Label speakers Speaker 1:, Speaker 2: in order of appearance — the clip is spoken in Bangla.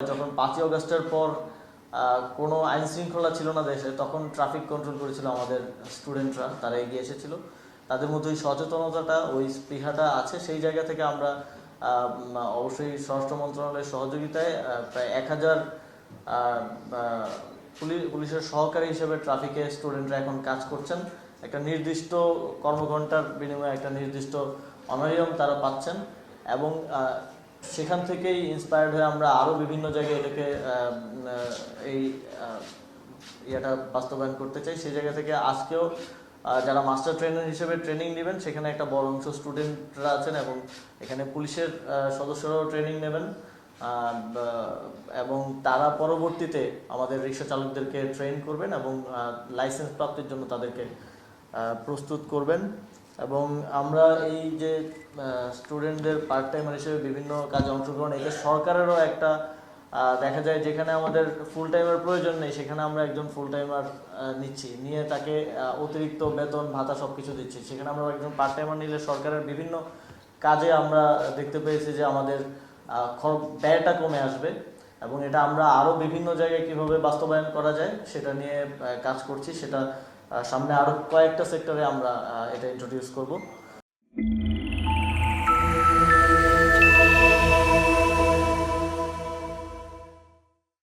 Speaker 1: যখন পাঁচই অগস্টের পর কোনো আইন শৃঙ্খলা ছিল না দেশে, তখন ট্রাফিক কন্ট্রোল করেছিল আমাদের স্টুডেন্টরা তারা এগিয়ে এসেছিল। তাদের মধ্যে ওই সচেতনতাটা, ওই স্পৃহাটা আছে, সেই জায়গা থেকে আমরা অবশ্যই স্বরাষ্ট্র মন্ত্রণালয়ের সহযোগিতায় প্রায় এক হাজার পুলিশের সহকারী হিসেবে ট্রাফিকে স্টুডেন্টরা এখন কাজ করছেন। একটা নির্দিষ্ট কর্মঘণ্টার বিনিময়ে একটা নির্দিষ্ট অনারিয়াম তারা পাচ্ছেন এবং সেখান থেকেই ইন্সপায়ার্ড হয়ে আমরা আরও বিভিন্ন জায়গায় এটাকে এই ইয়েটা বাস্তবায়ন করতে চাই। সেই জায়গা থেকে আজকেও যারা মাস্টার ট্রেনার হিসেবে ট্রেনিং নেবেন, সেখানে একটা বড় অংশ স্টুডেন্টরা আছেন এবং এখানে পুলিশের সদস্যরাও ট্রেনিং নেবেন। এবং তারা পরবর্তীতে আমাদের রিক্সা চালকদেরকে ট্রেন করবেন এবং লাইসেন্স প্রাপ্তির জন্য তাদেরকে প্রস্তুত করবেন। এবং আমরা এই যে স্টুডেন্টদের পার্ট টাইমার হিসেবে বিভিন্ন কাজে অংশগ্রহণ এটা সরকারেরও একটা দেখা যায় যেখানে আমাদের ফুল টাইমের প্রয়োজন নেই, সেখানে আমরা একজন ফুল টাইমার নিচ্ছি। নিয়ে তাকে অতিরিক্ত বেতন, ভাতা সব কিছু দিচ্ছি। সেখানে আমরা একজন পার্ট টাইমার নিলে সরকারের বিভিন্ন কাজে আমরা দেখতে পেয়েছি যে আমাদের ব্যয়টা কমে আসবে এবং এটা আমরা আরও বিভিন্ন জায়গায় কীভাবে বাস্তবায়ন করা যায়, সেটা নিয়ে কাজ করছি। সেটা সামনে আরও কয়েকটা সেক্টরে আমরা এটা ইন্ট্রোডিউস করব।